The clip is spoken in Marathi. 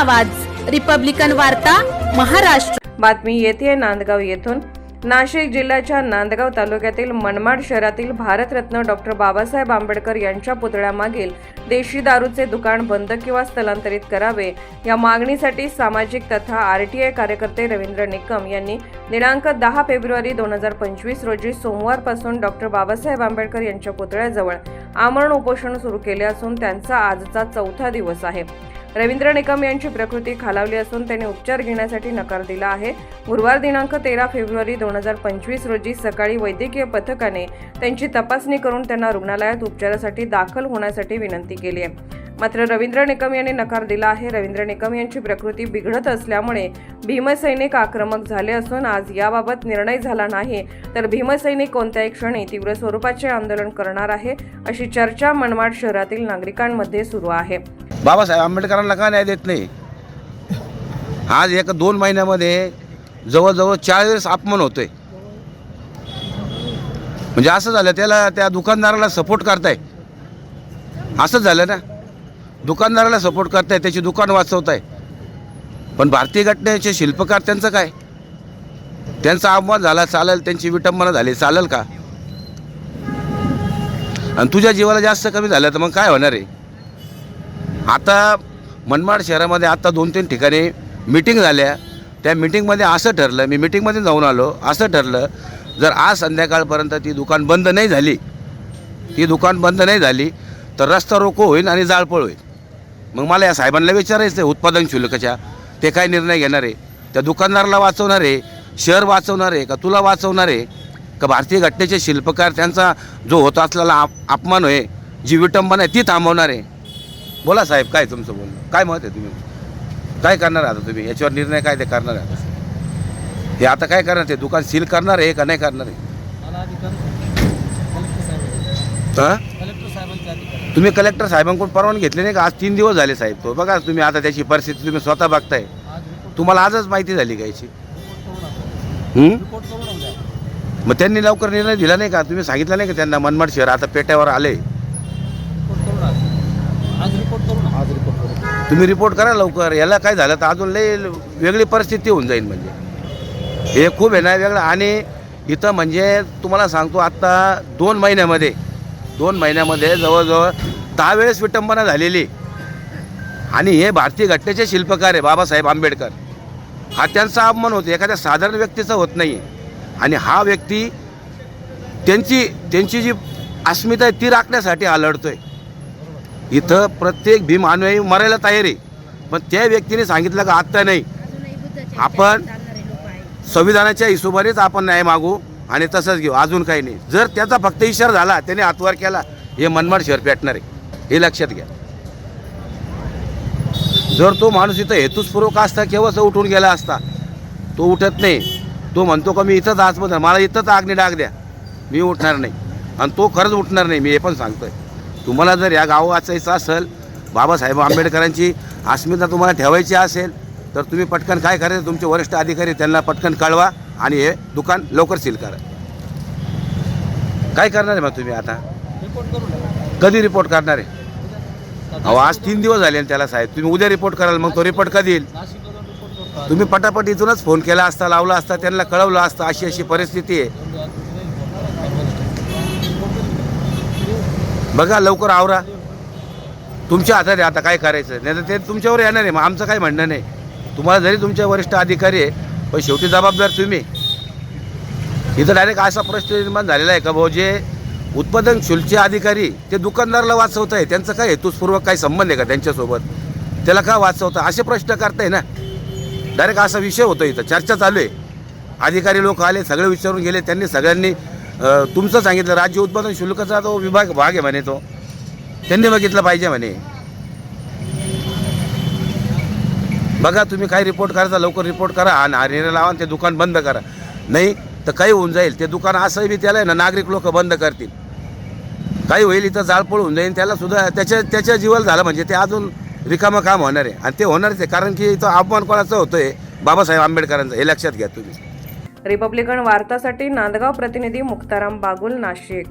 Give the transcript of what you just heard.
आवाज. रिपब्लिकन वार्ता महाराष्ट्र. बातमी येते नांदगाव येथून. नाशिक जिल्ह्याच्या नांदगाव तालुक्यातील मनमाड शहरातील भारतरत्न डॉक्टर बाबासाहेब आंबेडकर यांच्या पुतळ्यामागील देशी दारूचे दुकान बंद किंवा स्थलांतरित करावे या मागणीसाठी सामाजिक तथा आर टी आय कार्यकर्ते रवींद्र निकम यांनी दिनांक दहा फेब्रुवारी दोन हजार पंचवीस रोजी सोमवारपासून डॉक्टर बाबासाहेब आंबेडकर यांच्या पुतळ्याजवळ आमरण उपोषण सुरू केले असून त्यांचा आजचा चौथा दिवस आहे. रवींद्र निकम यांची प्रकृती खालावली असून त्यांनी उपचार घेण्यासाठी नकार दिला आहे. गुरुवार दिनांक तेरा फेब्रुवारी दोन हजार पंचवीस रोजी सकाळी वैद्यकीय पथकाने त्यांची तपासणी करून त्यांना रुग्णालयात उपचारासाठी दाखल होण्यासाठी विनंती केली आहे. मात्र रवींद्र निकम यांनी नकार दिला आहे. रवींद्र निकम यांची प्रकृती बिघडत असल्यामुळे भीमसैनिक आक्रमक झाले असून आज याबाबत निर्णय झाला नाही तर भीमसैनिक कोणत्याही क्षणी तीव्र स्वरूपाचे आंदोलन करणार आहे अशी चर्चा मनमाड शहरातील नागरिकांमध्ये सुरू आहे. बाबासाहेब आंबेडकरांना का न्याय देत नाही? आज एका दोन महिन्यामध्ये जवळजवळ चाळीस अपमान होतोय. म्हणजे असं झालं त्याला त्या दुकानदाराला सपोर्ट करताय. असंच झालं ना? दुकानदाराला सपोर्ट करताय त्याची दुकान वाचवताय. पण भारतीय घटनेचे शिल्पकार त्यांचं काय? त्यांचा अपमान झाला चालेल त्यांची विटंबना झाली चालेल का? आणि तुझ्या जीवाला जास्त कमी झालं तर मग काय होणार आहे? आता मनमाड शहरामध्ये आता दोन तीन ठिकाणी मिटिंग झाल्या. त्या मिटिंगमध्ये असं ठरलं मी मिटिंगमध्ये जाऊन आलो असं ठरलं जर आज संध्याकाळपर्यंत ती दुकान बंद नाही झाली ती दुकान बंद नाही झाली तर रस्ता रोको होईल आणि जाळपळ होईल. मग मला या साहेबांना विचारायचं आहे उत्पादन शुल्काच्या ते काय निर्णय घेणार आहे? त्या दुकानदाराला वाचवणार आहे? शहर वाचवणार आहे? का तुला वाचवणार आहे? का भारतीय घटनेचे शिल्पकार त्यांचा जो होत असलेला आप अपमान आहे जी विटंबना आहे ती थांबवणार आहे? बोला साहेब काय तुमचं बोलणं? काय मत आहे तुम्ही? काय करणार आता तुम्ही? याच्यावर निर्णय काय ते करणार आहे? हे आता काय करणार? ते दुकान सील करणार आहे का नाही करणार आहे? हां? तुम्ही कलेक्टर साहेबांकडून परवानगी घेतली नाही का? आज तीन दिवस झाले साहेब तो. बघा तुम्ही आता त्याची परिस्थिती तुम्ही स्वतः बघताय. तुम्हाला आजच माहिती झाली का याची? मग त्यांनी लवकर निर्णय दिला नाही का? तुम्ही सांगितलं नाही का त्यांना मनमाड शहर? आता पेट्यावर आले. तुम्ही रिपोर्ट करा लवकर. याला काय झालं तर अजून लई वेगळी परिस्थिती होऊन जाईल म्हणजे. हे खूप आहे ना वेगळं. आणि इथं म्हणजे तुम्हाला सांगतो आत्ता दोन महिन्यामध्ये दोन महिन्यामध्ये जवळजवळ दहा वेळेस विटंबना झालेली. आणि हे भारतीय घटनेचे शिल्पकार आहे बाबासाहेब आंबेडकर. हा त्यांचा अपमान होतो. एखाद्या साधारण व्यक्तीचा होत नाही आणि हा व्यक्ती त्यांची त्यांची जी अस्मिता आहे ती राखण्यासाठी हा लढतोय. इथं प्रत्येक भीम अनुयायी मरायला तयार आहे. पण त्या व्यक्तीने सांगितलं का आत्ता नाही. आपण संविधानाच्या हिशोबानेच आपण न्याय मागू आणि तसंच घेऊ. अजून काही नाही. जर त्याचा फक्त इशारा झाला त्याने हातवार केला हे मनमाड शहर पेटणार आहे. हे लक्षात घ्या. जर तो माणूस इथं हेतुस्पूर्वक असता केव्हाच उठून गेला असता तो उठत नाही. तो म्हणतो का मी इथंच आजमध्ये मला इथंच आगनी डाग द्या. मी उठणार नाही. आणि तो खरंच उठणार नाही मी हे पण सांगतोय. तुम्हाला जर या गाव वाचायचं असेल बाबासाहेब आंबेडकरांची अस्मिता तुम्हाला ठेवायची असेल तर तुम्ही पटकन काय करायचं? तुमचे वरिष्ठ अधिकारी त्यांना पटकन कळवा आणि हे दुकान लवकर सील करा. काय करणार आहे मग तुम्ही आता? कधी रिपोर्ट करणार आहे? अहो आज तीन दिवस झाले त्याला साहेब. तुम्ही उद्या रिपोर्ट कराल मग तो रिपोर्ट कधी येईल? तुम्ही पटापट इथूनच फोन केला असता लावला असता त्यांना कळवलं असतं अशी अशी परिस्थिती आहे. बघा लवकर आवरा. तुमच्या हातात आहे आता काय करायचं? नाही तर ते तुमच्यावर येणार आहे. मग आमचं काय म्हणणं नाही. तुम्हाला जरी तुमच्या वरिष्ठ अधिकारी आहे पण शेवटी जबाबदार तुम्ही. इथं डायरेक्ट असा प्रश्न निर्माण झालेला आहे का भाऊ जे उत्पादन शुल्कचे अधिकारी ते दुकानदाराला वाचवत आहे. त्यांचं काय हेतुस्पूर्वक काही संबंध आहे का त्यांच्यासोबत? त्याला का वाचवतं? असे प्रश्न करताय ना. डायरेक्ट असा विषय होतो इथं. चर्चा चालू आहे. अधिकारी लोक आले सगळे विचारून गेले. त्यांनी सगळ्यांनी तुमचं सांगितलं राज्य उत्पादन शुल्काचा तो विभाग भाग आहे म्हणे तो. त्यांनी बघितलं पाहिजे म्हणे. बघा तुम्ही काय रिपोर्ट करायचा लवकर रिपोर्ट करा आणि निर्णय लावा आणि ते दुकान बंद करा. नाही तर काही होऊन जाईल. ते दुकान असंही बी त्याला आहे ना नागरिक लोक बंद करतील. काही होईल इथं जाळपोळ होऊन जाईल. त्याला सुद्धा त्याच्या त्याच्या जीवाला झालं म्हणजे ते अजून रिकामं काम होणार आहे. आणि ते होणारच आहे कारण की इथं अपमान कोणाचं होतं आहे बाबासाहेब आंबेडकरांचं. हे लक्षात घ्या तुम्ही. रिपब्लिकन वार्तासाठी नांदगाव प्रतिनिधी मुक्ताराम बागुल नाशिक.